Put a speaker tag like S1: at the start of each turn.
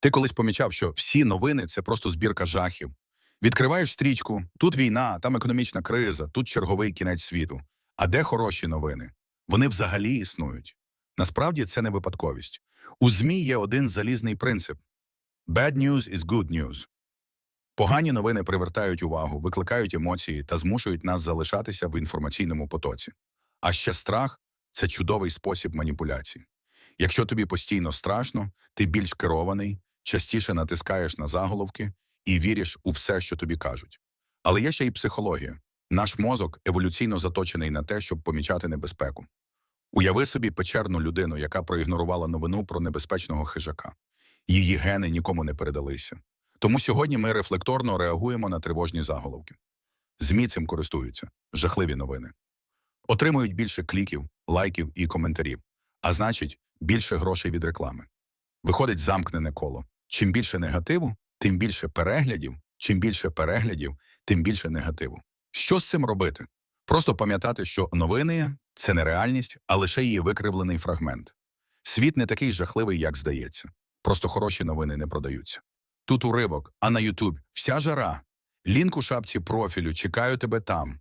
S1: Ти колись помічав, що всі новини це просто збірка жахів. Відкриваєш стрічку, тут війна, там економічна криза, тут черговий кінець світу. А де хороші новини? Вони взагалі існують. Насправді це не випадковість. У ЗМІ є один залізний принцип: Bad news is good news. Погані новини привертають увагу, викликають емоції та змушують нас залишатися в інформаційному потоці. А ще страх це чудовий спосіб маніпуляції. Якщо тобі постійно страшно, ти більш керований, частіше натискаєш на заголовки і віриш у все, що тобі кажуть. Але є ще й психологія. Наш мозок еволюційно заточений на те, щоб помічати небезпеку. Уяви собі печерну людину, яка проігнорувала новину про небезпечного хижака. Її гени нікому не передалися. Тому сьогодні ми рефлекторно реагуємо на тривожні заголовки. ЗМІ цим користуються жахливі новини. Отримують більше кліків, лайків і коментарів, а значить, більше грошей від реклами. Виходить замкнене коло. Чим більше негативу, тим більше переглядів, чим більше переглядів, тим більше негативу. Що з цим робити? Просто пам'ятати, що новини це не реальність, а лише її викривлений фрагмент. Світ не такий жахливий, як здається. Просто хороші новини не продаються. Тут уривок, а на Ютуб вся жара. Лінк у шапці профілю, чекаю тебе там.